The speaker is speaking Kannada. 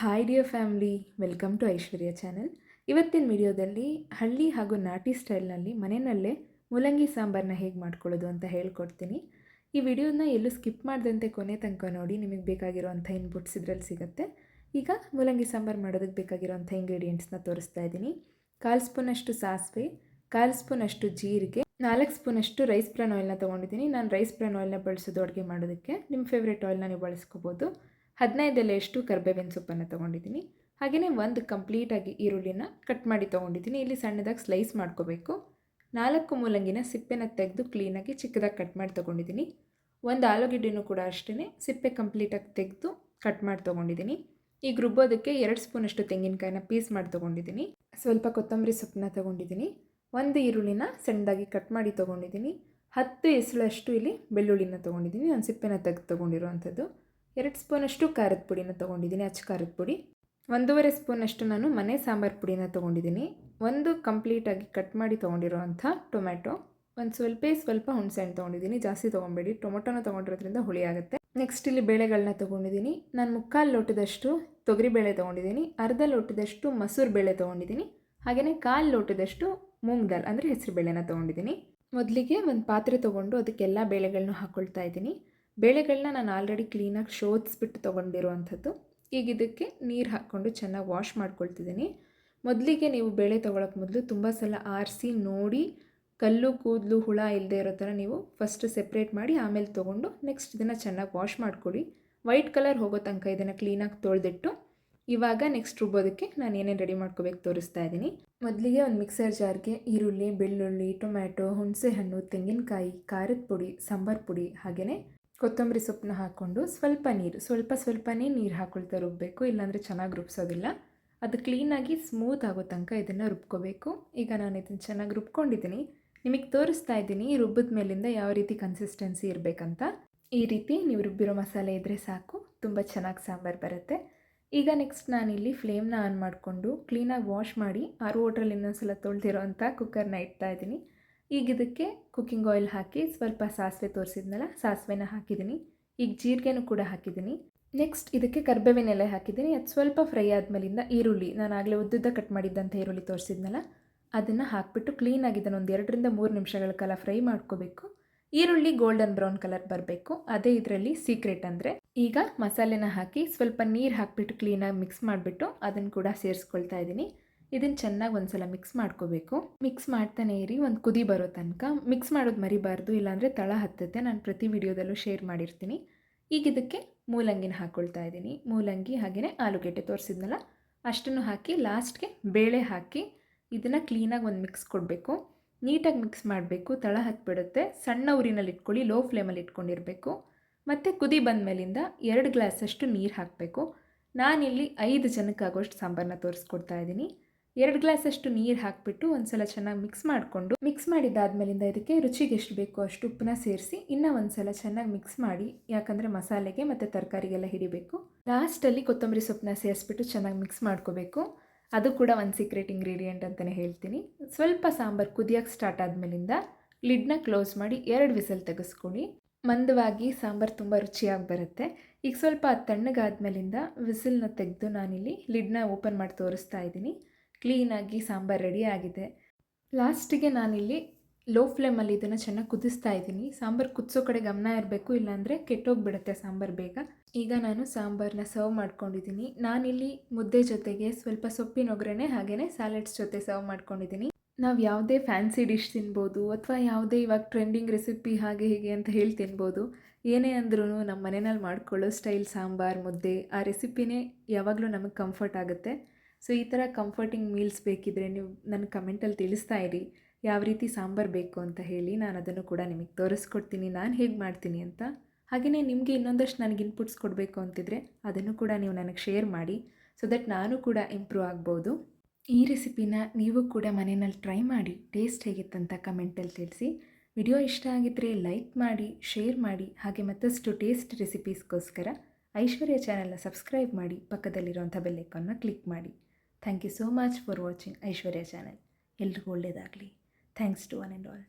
Hi dear family welcome to Aishwarya channel ಇವತ್ತಿನ ವಿಡಿಯೋದಲ್ಲಿ ಹಳ್ಳಿ ಹಾಗೂ ನಾಟಿ ಸ್ಟೈಲ್ನಲ್ಲಿ ಮನೆಯಲ್ಲೇ ಮೂಲಂಗಿ ಸಾಂಬಾರನ್ನ ಹೇಗೆ ಮಾಡ್ಕೊಳ್ಳೋದು ಅಂತ ಹೇಳ್ಕೊಡ್ತೀನಿ. ಈ ವಿಡಿಯೋನ ಎಲ್ಲೂ ಸ್ಕಿಪ್ ಮಾಡದಂತೆ ಕೊನೆ ತನಕ ನೋಡಿ, ನಿಮಗೆ ಬೇಕಾಗಿರೋವಂಥ ಇನ್ಪುಟ್ಸ್ ಇದರಲ್ಲಿ ಸಿಗುತ್ತೆ. ಈಗ ಮೂಲಂಗಿ ಸಾಂಬಾರು ಮಾಡೋದಕ್ಕೆ ಬೇಕಾಗಿರೋವಂಥ ಇಂಗ್ರೀಡಿಯೆಂಟ್ಸ್ನ ತೋರಿಸ್ತಾ ಇದ್ದೀನಿ. ಕಾಲು ಸ್ಪೂನಷ್ಟು ಸಾಸಿವೆ, ಕಾಲು ಸ್ಪೂನಷ್ಟು ಜೀರಿಗೆ, ನಾಲ್ಕು ಸ್ಪೂನಷ್ಟು ರೈಸ್ ಬ್ರಾನ್ ಆಯಿಲ್ನ ತೊಗೊಂಡಿದ್ದೀನಿ. ನಾನು ರೈಸ್ ಬ್ರಾನ್ ಆಯಿಲ್ನ ಬಳಸೋದು ಅಡುಗೆ ಮಾಡೋದಕ್ಕೆ ನಿಮ್ಮ ಫೇವ್ರೇಟ್ ಆಯಿಲ್ನ ನೀವು ಬಳಸ್ಕೋಬೋದು. ಹದಿನೈದು ಎಲೆಯಷ್ಟು ಕರ್ಬೇವಿನ ಸೊಪ್ಪನ್ನು ತೊಗೊಂಡಿದ್ದೀನಿ. ಹಾಗೆಯೇ ಒಂದು ಕಂಪ್ಲೀಟಾಗಿ ಈರುಳ್ಳಿನ ಕಟ್ ಮಾಡಿ ತೊಗೊಂಡಿದ್ದೀನಿ. ಇಲ್ಲಿ ಸಣ್ಣದಾಗಿ ಸ್ಲೈಸ್ ಮಾಡ್ಕೋಬೇಕು. ನಾಲ್ಕು ಮೂಲಂಗಿನ ಸಿಪ್ಪೆನ ತೆಗೆದು ಕ್ಲೀನಾಗಿ ಚಿಕ್ಕದಾಗಿ ಕಟ್ ಮಾಡಿ ತೊಗೊಂಡಿದ್ದೀನಿ. ಒಂದು ಆಲೂಗೆಡ್ಡೆನೂ ಕೂಡ ಅಷ್ಟೇ ಸಿಪ್ಪೆ ಕಂಪ್ಲೀಟಾಗಿ ತೆಗೆದು ಕಟ್ ಮಾಡಿ ತೊಗೊಂಡಿದ್ದೀನಿ. ಈಗ ರುಬ್ಬೋದಕ್ಕೆ ಎರಡು ಸ್ಪೂನಷ್ಟು ತೆಂಗಿನಕಾಯಿನ ಪೀಸ್ ಮಾಡಿ ತೊಗೊಂಡಿದ್ದೀನಿ. ಸ್ವಲ್ಪ ಕೊತ್ತಂಬರಿ ಸೊಪ್ಪನ್ನ ತೊಗೊಂಡಿದ್ದೀನಿ. ಒಂದು ಈರುಳ್ಳಿನ ಸಣ್ಣದಾಗಿ ಕಟ್ ಮಾಡಿ ತೊಗೊಂಡಿದ್ದೀನಿ. ಹತ್ತು ಎಸಳಷ್ಟು ಇಲ್ಲಿ ಬೆಳ್ಳುಳ್ಳಿನ ತೊಗೊಂಡಿದ್ದೀನಿ. ಒಂದು ಸಿಪ್ಪೆನ ತೆಗೆದು ತೊಗೊಂಡಿರೋವಂಥದ್ದು. ಎರಡು ಸ್ಪೂನಷ್ಟು ಖಾರದ ಪುಡಿನ ತೊಗೊಂಡಿದ್ದೀನಿ, ಅಚ್ಚ ಖಾರದ ಪುಡಿ. ಒಂದೂವರೆ ಸ್ಪೂನಷ್ಟು ನಾನು ಮನೆ ಸಾಂಬಾರು ಪುಡಿನ ತೊಗೊಂಡಿದ್ದೀನಿ. ಒಂದು ಕಂಪ್ಲೀಟಾಗಿ ಕಟ್ ಮಾಡಿ ತೊಗೊಂಡಿರೋವಂಥ ಟೊಮ್ಯಾಟೊ. ಒಂದು ಸ್ವಲ್ಪ ಸ್ವಲ್ಪ ಹುಣ್ಸೆಹಣ್ಣು ತೊಗೊಂಡಿದ್ದೀನಿ, ಜಾಸ್ತಿ ತೊಗೊಬೇಡಿ. ಟೊಮೊಟೊನ ತೊಗೊಂಡಿರೋದ್ರಿಂದ ಹುಳಿ ಆಗುತ್ತೆ. ನೆಕ್ಸ್ಟ್ ಇಲ್ಲಿ ಬೇಳೆಗಳನ್ನ ತೊಗೊಂಡಿದ್ದೀನಿ. ನಾನು ಮುಕ್ಕಾಲು ಲೋಟದಷ್ಟು ತೊಗರಿ ಬೇಳೆ ತೊಗೊಂಡಿದ್ದೀನಿ. ಅರ್ಧ ಲೋಟದಷ್ಟು ಮಸೂರು ಬೇಳೆ ತೊಗೊಂಡಿದ್ದೀನಿ. ಹಾಗೆಯೇ ಕಾಲು ಲೋಟದಷ್ಟು ಮೂಂಗ್ ದಾಲ್, ಅಂದರೆ ಹೆಸರು ಬೇಳೆನ ತೊಗೊಂಡಿದ್ದೀನಿ. ಮೊದಲಿಗೆ ಒಂದು ಪಾತ್ರೆ ತೊಗೊಂಡು ಅದಕ್ಕೆಲ್ಲ ಬೇಳೆಗಳನ್ನೂ ಹಾಕ್ಕೊಳ್ತಾ ಇದ್ದೀನಿ. ಬೇಳೆಗಳನ್ನ ನಾನು ಆಲ್ರೆಡಿ ಕ್ಲೀನಾಗಿ ಶೋಧಿಸ್ಬಿಟ್ಟು ತೊಗೊಂಡಿರುವಂಥದ್ದು. ಈಗ ಇದಕ್ಕೆ ನೀರು ಹಾಕ್ಕೊಂಡು ಚೆನ್ನಾಗಿ ವಾಶ್ ಮಾಡ್ಕೊಳ್ತಿದ್ದೀನಿ ಮೊದಲಿಗೆ ನೀವು ಬೇಳೆ ತೊಗೊಳಕ್ಕೆ ಮೊದಲು ತುಂಬ ಸಲ ಆರಿಸಿ ನೋಡಿ ಕಲ್ಲು, ಕೂದಲು, ಹುಳ ಇಲ್ಲದೆ ಇರೋ ಥರ ನೀವು ಫಸ್ಟ್ ಸೆಪ್ರೇಟ್ ಮಾಡಿ ಆಮೇಲೆ ತೊಗೊಂಡು ನೆಕ್ಸ್ಟ್ ಇದನ್ನು ಚೆನ್ನಾಗಿ ವಾಶ್ ಮಾಡ್ಕೊಳ್ಳಿ. ವೈಟ್ ಕಲರ್ ಹೋಗೋ ತನಕ ಇದನ್ನು ಕ್ಲೀನಾಗಿ ತೊಳೆದಿಟ್ಟು ಇವಾಗ ನೆಕ್ಸ್ಟ್ ರುಬ್ಬೋದಕ್ಕೆ ನಾನು ಏನೇನು ರೆಡಿ ಮಾಡ್ಕೋಬೇಕು ತೋರಿಸ್ತಾ ಇದ್ದೀನಿ ಮೊದಲಿಗೆ ಒಂದು ಮಿಕ್ಸರ್ ಜಾರ್ಗೆ ಈರುಳ್ಳಿ, ಬೆಳ್ಳುಳ್ಳಿ ಟೊಮ್ಯಾಟೊ ಹುಣಸೆ ಹಣ್ಣು ತೆಂಗಿನಕಾಯಿ, ಖಾರದ ಪುಡಿ, ಸಾಂಬಾರು ಪುಡಿ ಹಾಗೆಯೇ ಕೊತ್ತಂಬರಿ ಸೊಪ್ಪನ್ನ ಹಾಕ್ಕೊಂಡು ಸ್ವಲ್ಪ ನೀರು, ಸ್ವಲ್ಪ ಸ್ವಲ್ಪನೇ ನೀರು ಹಾಕೊಳ್ತಾ ರುಬ್ಬಬೇಕು ಇಲ್ಲಾಂದರೆ ಚೆನ್ನಾಗಿ ರುಬ್ಸೋದಿಲ್ಲ. ಅದು ಕ್ಲೀನಾಗಿ ಸ್ಮೂತ್ ಆಗೋ ತನಕ ಇದನ್ನು ರುಬ್ಕೋಬೇಕು. ಈಗ ನಾನು ಇದನ್ನು ಚೆನ್ನಾಗಿ ರುಬ್ಕೊಂಡಿದ್ದೀನಿ. ನಿಮಗೆ ತೋರಿಸ್ತಾ ಇದ್ದೀನಿ ರುಬ್ಬಿದ ಮೇಲಿಂದ ಯಾವ ರೀತಿ ಕನ್ಸಿಸ್ಟೆನ್ಸಿ ಇರಬೇಕಂತ. ಈ ರೀತಿ ನೀವು ರುಬ್ಬಿರೋ ಮಸಾಲೆ ಇದ್ದರೆ ಸಾಕು, ತುಂಬ ಚೆನ್ನಾಗಿ ಸಾಂಬಾರು ಬರುತ್ತೆ. ಈಗ ನೆಕ್ಸ್ಟ್ ನಾನಿಲ್ಲಿ ಫ್ಲೇಮ್ನ ಆನ್ ಮಾಡಿಕೊಂಡು ಕ್ಲೀನಾಗಿ ವಾಶ್ ಮಾಡಿ, ಆರು ವಾಟ್ರಲ್ಲಿ ಇನ್ನೊಂದ್ಸಲ ತೊಳೆದಿರೋ ಅಂಥ ಕುಕ್ಕರ್ನ ಇಡ್ತಾ ಇದ್ದೀನಿ. ಈಗ ಇದಕ್ಕೆ ಕುಕ್ಕಿಂಗ್ ಆಯಿಲ್ ಹಾಕಿ ಸ್ವಲ್ಪ ಸಾಸಿವೆ ತೋರಿಸಿದ್ನಲ್ಲ, ಸಾಸಿವೆನ ಹಾಕಿದ್ದೀನಿ. ಈಗ ಜೀರಿಗೆನೂ ಕೂಡ ಹಾಕಿದ್ದೀನಿ. ನೆಕ್ಸ್ಟ್ ಇದಕ್ಕೆ ಕರ್ಬೇವಿನ ಎಲೆ ಹಾಕಿದ್ದೀನಿ. ಅದು ಸ್ವಲ್ಪ ಫ್ರೈ ಆದಮೇಲಿಂದ ಈರುಳ್ಳಿ. ನಾನು ಆಗಲೇ ಉದ್ದುದ್ದ ಕಟ್ ಮಾಡಿದ್ದಂಥ ಈರುಳ್ಳಿ ತೋರಿಸಿದ್ನಲ್ಲ, ಅದನ್ನು ಹಾಕಿಬಿಟ್ಟು ಕ್ಲೀನಾಗಿ ಇದನ್ನು ಒಂದು ಎರಡರಿಂದ ಮೂರು ನಿಮಿಷಗಳ ಕಾಲ ಫ್ರೈ ಮಾಡ್ಕೋಬೇಕು. ಈರುಳ್ಳಿ ಗೋಲ್ಡನ್ ಬ್ರೌನ್ ಕಲರ್ ಬರಬೇಕು. ಅದೇ ಇದರಲ್ಲಿ ಸೀಕ್ರೆಟ್ ಅಂದರೆ, ಈಗ ಮಸಾಲೆನ ಹಾಕಿ ಸ್ವಲ್ಪ ನೀರು ಹಾಕಿಬಿಟ್ಟು ಕ್ಲೀನಾಗಿ ಮಿಕ್ಸ್ ಮಾಡಿಬಿಟ್ಟು ಅದನ್ನು ಕೂಡ ಸೇರಿಸ್ಕೊಳ್ತಾ ಇದ್ದೀನಿ ಇದನ್ನು ಚೆನ್ನಾಗಿ ಒಂದ್ಸಲ ಮಿಕ್ಸ್ ಮಾಡ್ಕೋಬೇಕು. ಮಿಕ್ಸ್ ಮಾಡ್ತಾನೆ ಇರಿ, ಒಂದು ಕುದಿ ಬರೋ ತನಕ. ಮಿಕ್ಸ್ ಮಾಡೋದು ಮರಿಬಾರ್ದು, ಇಲ್ಲಾಂದರೆ ತಳ ಹತ್ತುತ್ತೆ. ನಾನು ಪ್ರತಿ ವಿಡಿಯೋದಲ್ಲೂ ಶೇರ್ ಮಾಡಿರ್ತೀನಿ. ಈಗ ಇದಕ್ಕೆ ಮೂಲಂಗಿನ ಹಾಕ್ಕೊಳ್ತಾ ಇದ್ದೀನಿ. ಮೂಲಂಗಿ ಹಾಗೆಯೇ ಆಲೂಗೆಡ್ಡೆ ತೋರಿಸಿದ್ನಲ್ಲ, ಅಷ್ಟನ್ನು ಹಾಕಿ ಲಾಸ್ಟ್ಗೆ ಬೇಳೆ ಹಾಕಿ ಇದನ್ನು ಕ್ಲೀನಾಗಿ ಒಂದು ಮಿಕ್ಸ್ ಕೊಡಬೇಕು. ನೀಟಾಗಿ ಮಿಕ್ಸ್ ಮಾಡಬೇಕು, ತಳ ಹತ್ತಿಬಿಡುತ್ತೆ ಸಣ್ಣ ಊರಿನಲ್ಲಿ ಇಟ್ಕೊಳ್ಳಿ ಲೋ ಫ್ಲೇಮಲ್ಲಿ ಇಟ್ಕೊಂಡಿರಬೇಕು. ಮತ್ತು ಕುದಿ ಬಂದ ಮೇಲಿಂದ ಎರಡು ಗ್ಲಾಸಷ್ಟು ನೀರು ಹಾಕಬೇಕು. ನಾನಿಲ್ಲಿ ಐದು ಜನಕ್ಕಾಗೋಷ್ಟು ಸಾಂಬಾರನ್ನ ತೋರಿಸ್ಕೊಡ್ತಾ ಇದ್ದೀನಿ. ಎರಡು ಗ್ಲಾಸಷ್ಟು ನೀರು ಹಾಕಿಬಿಟ್ಟು ಒಂದ್ಸಲ ಚೆನ್ನಾಗಿ ಮಿಕ್ಸ್ ಮಾಡಿಕೊಂಡು ಮಿಕ್ಸ್ ಮಾಡಿದಾದ್ಮೇಲಿಂದ ಇದಕ್ಕೆ ರುಚಿಗೆ ಎಷ್ಟು ಬೇಕೋ ಅಷ್ಟು ಉಪ್ಪನ್ನ ಸೇರಿಸಿ, ಇನ್ನೂ ಒಂದ್ಸಲ ಚೆನ್ನಾಗಿ ಮಿಕ್ಸ್ ಮಾಡಿ, ಯಾಕಂದರೆ ಮಸಾಲೆಗೆ ಮತ್ತು ತರಕಾರಿಗೆಲ್ಲ ಹಿಡಿಬೇಕು. ಲಾಸ್ಟಲ್ಲಿ ಕೊತ್ತಂಬರಿ ಸೊಪ್ಪನ್ನ ಸೇರಿಸ್ಬಿಟ್ಟು ಚೆನ್ನಾಗಿ ಮಿಕ್ಸ್ ಮಾಡ್ಕೋಬೇಕು. ಅದು ಕೂಡ ಒಂದು ಸೀಕ್ರೆಟ್ ಇಂಗ್ರೀಡಿಯೆಂಟ್ ಅಂತಲೇ ಹೇಳ್ತೀನಿ. ಸ್ವಲ್ಪ ಸಾಂಬಾರು ಕುದಿಯೋಕ್ಕೆ ಸ್ಟಾರ್ಟ್ ಆದಮೇಲಿಂದ ಲಿಡ್ನ ಕ್ಲೋಸ್ ಮಾಡಿ ಎರಡು ವಿಸಲ್ ತೆಗೆಸ್ಕೊಳ್ಳಿ. ಮಂದವಾಗಿ ಸಾಂಬಾರು ತುಂಬ ರುಚಿಯಾಗಿ ಬರುತ್ತೆ. ಈಗ ಸ್ವಲ್ಪ ತಣ್ಣಗಾದ್ಮೇಲಿಂದ ವಿಸಿಲ್ನ ತೆಗೆದು ನಾನಿಲ್ಲಿ ಲಿಡ್ನ ಓಪನ್ ಮಾಡಿ ತೋರಿಸ್ತಾ ಇದ್ದೀನಿ. ಕ್ಲೀನಾಗಿ ಸಾಂಬಾರು ರೆಡಿ ಆಗಿದೆ. ಲಾಸ್ಟಿಗೆ ನಾನಿಲ್ಲಿ ಲೋ ಫ್ಲೇಮಲ್ಲಿ ಇದನ್ನು ಚೆನ್ನಾಗಿ ಕುದಿಸ್ತಾ ಇದ್ದೀನಿ. ಸಾಂಬಾರು ಕುದಿಸೋ ಕಡೆ ಗಮನ ಇರಬೇಕು, ಇಲ್ಲಾಂದರೆ ಕೆಟ್ಟೋಗ್ಬಿಡುತ್ತೆ ಸಾಂಬಾರು ಬೇಗ. ಈಗ ನಾನು ಸಾಂಬಾರನ್ನ ಸರ್ವ್ ಮಾಡ್ಕೊಂಡಿದ್ದೀನಿ. ನಾನಿಲ್ಲಿ ಮುದ್ದೆ ಜೊತೆಗೆ ಸ್ವಲ್ಪ ಸೊಪ್ಪಿನ ಒಗ್ಗರಣೆ ಹಾಗೆಯೇ ಸ್ಯಾಲೆಡ್ಸ್ ಜೊತೆ ಸರ್ವ್ ಮಾಡ್ಕೊಂಡಿದ್ದೀನಿ. ನಾವು ಯಾವುದೇ ಫ್ಯಾನ್ಸಿ ಡಿಶ್ ತಿನ್ಬೋದು, ಅಥವಾ ಯಾವುದೇ ಇವಾಗ ಟ್ರೆಂಡಿಂಗ್ ರೆಸಿಪಿ ಹಾಗೆ ಹೀಗೆ ಅಂತ ಹೇಳಿ ತಿನ್ಬೋದು. ಏನೇ ಅಂದ್ರೂ ನಮ್ಮ ಮನೆಯಲ್ಲಿ ಮಾಡ್ಕೊಳ್ಳೋ ಸ್ಟೈಲ್ ಸಾಂಬಾರು, ಮುದ್ದೆ ಆ ರೆಸಿಪಿನೇ ಯಾವಾಗಲೂ ನಮಗೆ ಕಂಫರ್ಟ್ ಆಗುತ್ತೆ. ಸೊ, ಈ ಥರ ಕಂಫರ್ಟಿಂಗ್ ಮೀಲ್ಸ್ ಬೇಕಿದ್ರೆ ನೀವು ನನ್ನ ಕಮೆಂಟಲ್ಲಿ ತಿಳಿಸ್ತಾ ಇರಿ. ಯಾವ ರೀತಿ ಸಾಂಬಾರು ಬೇಕು ಅಂತ ಹೇಳಿ ನಾನು ಅದನ್ನು ಕೂಡ ನಿಮಗೆ ತೋರಿಸ್ಕೊಡ್ತೀನಿ. ನಾನು ಹೇಗೆ ಮಾಡ್ತೀನಿ ಅಂತ. ಹಾಗೆಯೇ ನಿಮಗೆ ಇನ್ನೊಂದಷ್ಟು ನನಗೆ ಇನ್ಪುಟ್ಸ್ ಕೊಡಬೇಕು ಅಂತಿದ್ರೆ ಅದನ್ನು ಕೂಡ ನೀವು ನನಗೆ ಶೇರ್ ಮಾಡಿ. ಸೊ ದಟ್ ನಾನು ಕೂಡ ಇಂಪ್ರೂವ್ ಆಗ್ಬೋದು. ಈ ರೆಸಿಪಿನ ನೀವು ಕೂಡ ಮನೆಯಲ್ಲಿ ಟ್ರೈ ಮಾಡಿ. ಟೇಸ್ಟ್ ಹೇಗಿತ್ತಂತ ಕಮೆಂಟಲ್ಲಿ ತಿಳಿಸಿ. ವಿಡಿಯೋ ಇಷ್ಟ ಆಗಿದ್ದರೆ ಲೈಕ್ ಮಾಡಿ ಶೇರ್ ಮಾಡಿ. ಹಾಗೆ ಮತ್ತಷ್ಟು ಟೇಸ್ಟ್ ರೆಸಿಪೀಸ್ಗೋಸ್ಕರ ಐಶ್ವರ್ಯ ಚಾನೆಲ್ನ ಸಬ್ಸ್ಕ್ರೈಬ್ ಮಾಡಿ. ಪಕ್ಕದಲ್ಲಿರುವಂಥ ಬೆಲ್ಲೈಕನ್ನ ಕ್ಲಿಕ್ ಮಾಡಿ. Thank you so much for watching Aishwarya channel ಎಲ್ರಿಗೂ ಒಳ್ಳೆಯದಾಗಲಿ thanks to one and all